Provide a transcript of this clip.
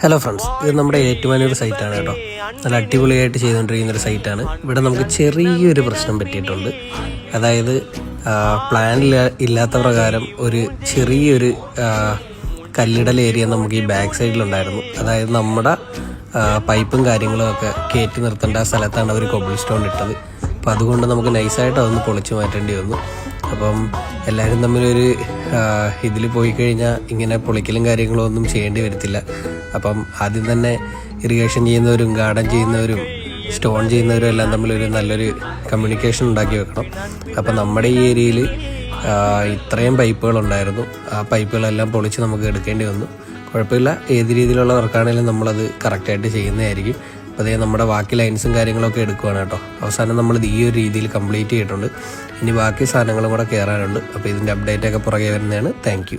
Hello friends ഇത് നമ്മുടെ ഏറ്റുമാനൂർ സൈറ്റാണ് കേട്ടോ. നല്ല അടിപൊളിയായിട്ട് ചെയ്തുകൊണ്ടിരിക്കുന്ന ഒരു സൈറ്റാണ് ഇവിടെ നമുക്ക് ചെറിയൊരു പ്രശ്നം പറ്റിയിട്ടുണ്ട്. അതായത് പ്ലാനിൽ ഇല്ലാത്ത പ്രകാരം ഒരു ചെറിയൊരു കല്ലിടൽ ഏരിയ നമുക്ക് ഈ ബാക്ക് സൈഡിലുണ്ടായിരുന്നു അതായത് നമ്മുടെ പൈപ്പും കാര്യങ്ങളും ഒക്കെ കയറ്റി നിർത്തേണ്ട സ്ഥലത്താണ് അവർ കൊബിൾ സ്റ്റോൺ ഇട്ടത്. അപ്പോൾ അതുകൊണ്ട് നമുക്ക് നൈസായിട്ട് അതൊന്ന് പൊളിച്ചു മാറ്റേണ്ടി വന്നു. അപ്പം എല്ലാവരും തമ്മിലൊരു ഇതിൽ പോയി കഴിഞ്ഞാൽ ഇങ്ങനെ പൊളിക്കലും കാര്യങ്ങളും ഒന്നും ചെയ്യേണ്ടി വരത്തില്ല. അപ്പം ആദ്യം തന്നെ ഇറിഗേഷൻ ചെയ്യുന്നവരും ഗാർഡൻ ചെയ്യുന്നവരും സ്റ്റോൺ ചെയ്യുന്നവരും എല്ലാം തമ്മിലൊരു നല്ലൊരു കമ്മ്യൂണിക്കേഷൻ ഉണ്ടാക്കി വെക്കണം. അപ്പം നമ്മുടെ ഈ ഏരിയയിൽ ഇത്രയും പൈപ്പുകളുണ്ടായിരുന്നു. ആ പൈപ്പുകളെല്ലാം പൊളിച്ച് നമുക്ക് എടുക്കേണ്ടി വന്നു. കുഴപ്പമില്ല. ഏത് രീതിയിലുള്ള വർക്കാണെങ്കിലും നമ്മളത് കറക്റ്റായിട്ട് ചെയ്യുന്നതായിരിക്കും. അപ്പോൾ അതേ നമ്മുടെ ബാക്കി ലൈൻസും കാര്യങ്ങളൊക്കെ എടുക്കുകയാണ് കേട്ടോ. അവസാനം നമ്മൾ ഈ ഒരു രീതിയിൽ കംപ്ലീറ്റ് ചെയ്തിട്ടുണ്ട്. ഇനി ബാക്കി സാധനങ്ങളും കൂടെ കയറാനുണ്ട് അപ്പോൾ ഇതിന്റെ അപ്ഡേറ്റ് ഒക്കെ പുറകെ വരുന്നതാണ്. താങ്ക്